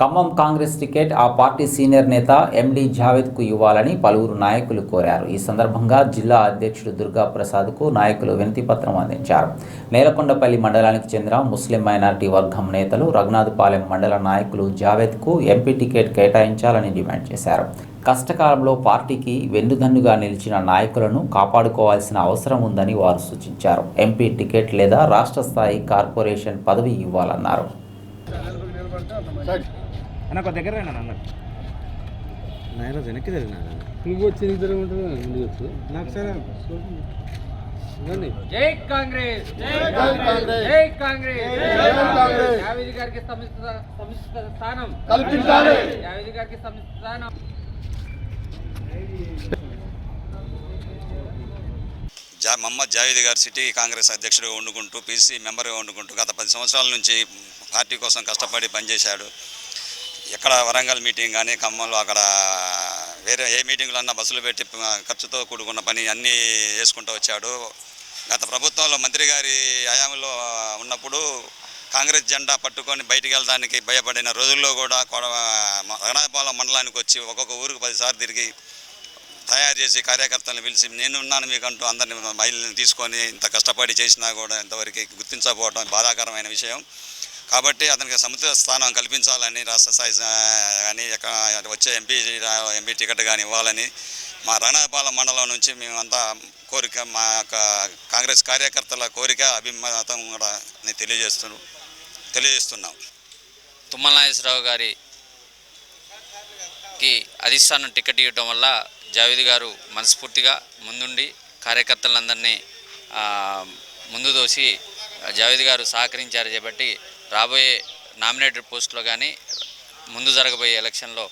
Khammam Congress ticket ఆ party senior నేత MD జావేద్కు ఇవ్వాలని పలువురు నాయకులు కోరారు. ఈ సందర్భంగా జిల్లా అధ్యక్షుడు దుర్గా ప్రసాద్కు నాయకులు వినతిపత్రం అందించారు. నేలకొండపల్లి మండలానికి చెందిన ముస్లిం మైనారిటీ వర్గం నేతలు రఘునాథపాలెం మండల నాయకులు జావేద్కు ఎంపీ టికెట్ కేటాయించాలని డిమాండ్ చేశారు. కష్టకాలంలో పార్టీకి వెన్నుదన్నుగా నిలిచిన నాయకులను కాపాడుకోవాల్సిన అవసరం ఉందని వారు సూచించారు. ఎంపీ టికెట్ లేదా రాష్ట్ర స్థాయి కార్పొరేషన్ పదవి ఇవ్వాలన్నారు. అన్న దగ్గర అన్న. నాయన వెనక్కి తెలియదు నువ్వు వచ్చి నీకు దగ్గర ఉంటుంది నాకు సరే. జై కాంగ్రెస్ జై కాంగ్రెస్. జై కాంగ్రెస్. జై కాంగ్రెస్. జావేద్ గారికి సముచిత సముచిత స్థానం. కల్పించాలి. జావేద్ గారికి సముచిత స్థానం. జా మహమ్మద్ జావేద్ గారు సిటీ కాంగ్రెస్ అధ్యక్షుడిగా వండుకుంటూ పీసీ మెంబర్గా వండుకుంటూ గత పది సంవత్సరాల నుంచి పార్టీ కోసం కష్టపడి పనిచేశాడు. ఎక్కడ వరంగల్ మీటింగ్ కానీ ఖమ్మంలో అక్కడ వేరే ఏ మీటింగ్లో అన్నా బస్సులు పెట్టి ఖర్చుతో కూడుకున్న పని అన్నీ చేసుకుంటూ వచ్చాడు. గత ప్రభుత్వంలో మంత్రి గారి హయాంలో ఉన్నప్పుడు కాంగ్రెస్ జెండా పట్టుకొని బయటికి వెళ్ళడానికి భయపడిన రోజుల్లో కూడా కొడ- రణపాలెం మండలానికి వచ్చి ఒక్కొక్క ఊరికి పదిసార్లు తిరిగి తయారు చేసి కార్యకర్తలను పిలిచి నేను ఉన్నాను మీకంటూ అందరిని మహిళలను తీసుకొని ఇంత కష్టపడి చేసినా కూడా ఇంతవరకు గుర్తించకపోవడం బాధాకరమైన విషయం. కాబట్టి అతనికి సముద్ర స్థానం కల్పించాలని రాష్ట్ర స్థాయి కానీ ఎక్కడ వచ్చే ఎంపీ ఎంపీ టికెట్ కానీ ఇవ్వాలని మా రణపాల మండలం నుంచి మేమంతా కోరిక మా యొక్క కాంగ్రెస్ కార్యకర్తల కోరిక అభిమతం కూడా తెలియజేస్తు తెలియజేస్తున్నాం. తుమ్మల నాగేశ్వరరావు అధిష్టానం టికెట్ ఇవ్వటం వల్ల జావేద్ గారు మనస్ఫూర్తిగా ముందుండి కార్యకర్తలందరినీ ముందు దోసి జావేద్ గారు సహకరించారు చేపట్టి రాబోయే నామినేటెడ్ పోస్టులో కానీ ముందు జరగబోయే ఎలక్షన్లో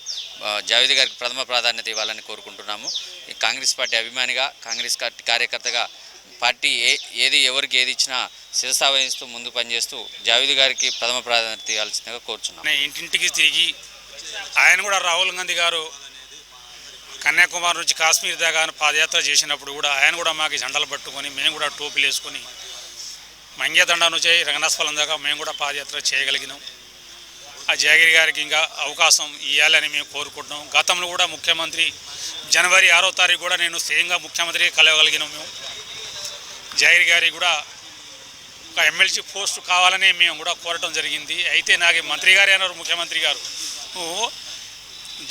జావేద్ గారికి ప్రథమ ప్రాధాన్యత ఇవ్వాలని కోరుకుంటున్నాము. కాంగ్రెస్ పార్టీ అభిమానిగా కాంగ్రెస్ పార్టీ కార్యకర్తగా పార్టీ ఏ ఏది ఎవరికి ఏది ఇచ్చినా శిరసా వహిస్తూ ముందు పనిచేస్తూ జావేద్ గారికి ప్రథమ ప్రాధాన్యత ఇవ్వాల్సిందిగా కోరుచున్నాను ఇంటింటికి తిరిగి ఆయన కూడా రాహుల్ గాంధీ గారు కన్యాకుమారి నుంచి కాశ్మీర్ దాకా పాదయాత్ర చేసినప్పుడు కూడా ఆయన కూడా మాకు జెండాలు పట్టుకొని మేము కూడా టోపీలు వేసుకొని మంగ్యదండ నుంచి రంగనాథఫలం దాకా మేము కూడా పాదయాత్ర చేయగలిగినాం. ఆ జయగిరి గారికి ఇంకా అవకాశం ఇవ్వాలని మేము కోరుకుంటున్నాం. గతంలో కూడా ముఖ్యమంత్రి జనవరి ఆరో తారీఖు కూడా నేను స్వయంగా ముఖ్యమంత్రి కలవగలిగినాం మేము. జయగిరి గారికి కూడా ఒక ఎమ్మెల్సీ పోస్టు కావాలని మేము కూడా కోరటం జరిగింది. అయితే నాకు మంత్రి గారు అన్నారు ముఖ్యమంత్రి గారు. నువ్వు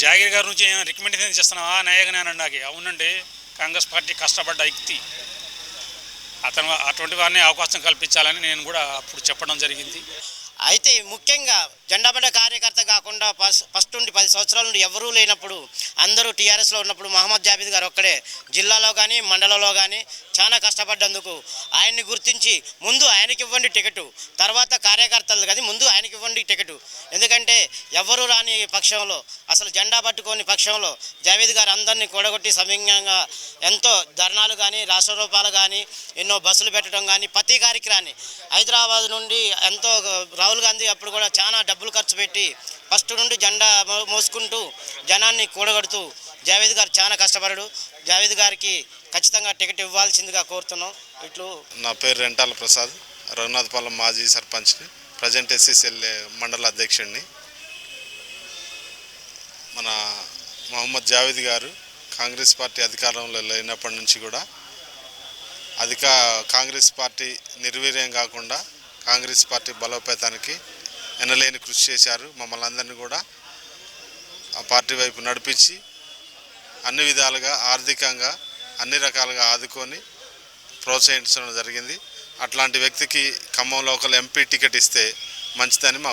జాగిరి గారి నుంచి రికమెండేషన్ చేస్తున్నావా? నాయకనే అన్నాడు నాకు. అవునండి కాంగ్రెస్ పార్టీ కష్టపడ్డ వ్యక్తి. అతను అటువంటి వారిని అవకాశం కల్పించాలని నేను కూడా అప్పుడు చెప్పడం జరిగింది. అయితే ముఖ్యంగా జెండాపడ్డ కార్యకర్త కాకుండా ఫస్ట్ నుండి పది సంవత్సరాల నుండి ఎవరూ లేనప్పుడు అందరూ టీఆర్ఎస్లో ఉన్నప్పుడు మహమ్మద్ జాబీద్ గారు ఒక్కడే. జిల్లాలో కానీ మండలంలో కానీ చాలా కష్టపడ్డందుకు ఆయన్ని గుర్తించి ముందు ఆయనకి ఇవ్వండి టికెట్. తర్వాత కార్యకర్తలు కానీ ముందు ఆయనకి ఇవ్వండి టికెట్. ఎందుకంటే ఎవరు రాని పక్షంలో అసలు జెండా పట్టుకోని పక్షంలో జావేద్ గారు అందరినీ కూడగొట్టి సమయంగా ఎంతో ధర్నాలు కానీ రాష్ట్ర రూపాలు కానీ ఎన్నో బస్సులు పెట్టడం కానీ ప్రతి కార్యక్రమాన్ని హైదరాబాద్ నుండి ఎంతో రావు రాహుల్ గాంధీ అప్పుడు కూడా చాలా డబ్బులు ఖర్చు పెట్టి ఫస్ట్ నుండి జెండా మోసుకుంటూ జనాన్ని కూడగడుతూ జావేద్ గారు చాలా కష్టపడడు జావేద్ గారికి ఖచ్చితంగా టికెట్ ఇవ్వాల్సిందిగా కోరుతున్నాం. ఇట్లు నా పేరు రెంటాల ప్రసాద్. రఘునాథపాలెం మాజీ సర్పంచ్ని ప్రజెంట్ ఎస్సీసీఎల్ఏ మండల అధ్యక్షుడిని. మన మొహమ్మద్ జావేద్ గారు కాంగ్రెస్ పార్టీ అధికారంలో లేనప్పటి నుంచి కూడా అధిక కాంగ్రెస్ పార్టీ నిర్వీర్యం కాకుండా కాంగ్రెస్ పార్టీ బలోపేతానికి ఎనలేని కృషి చేశారు. మమ్మల్ని అందరినీ కూడా ఆ పార్టీ వైపు నడిపించి అన్ని విధాలుగా ఆర్థికంగా అన్ని రకాలుగా ఆదుకొని ప్రోత్సహించడం జరిగింది. అట్లాంటి వ్యక్తికి ఖమ్మం లోకల్ ఎంపీ టికెట్ ఇస్తే మంచిదని మా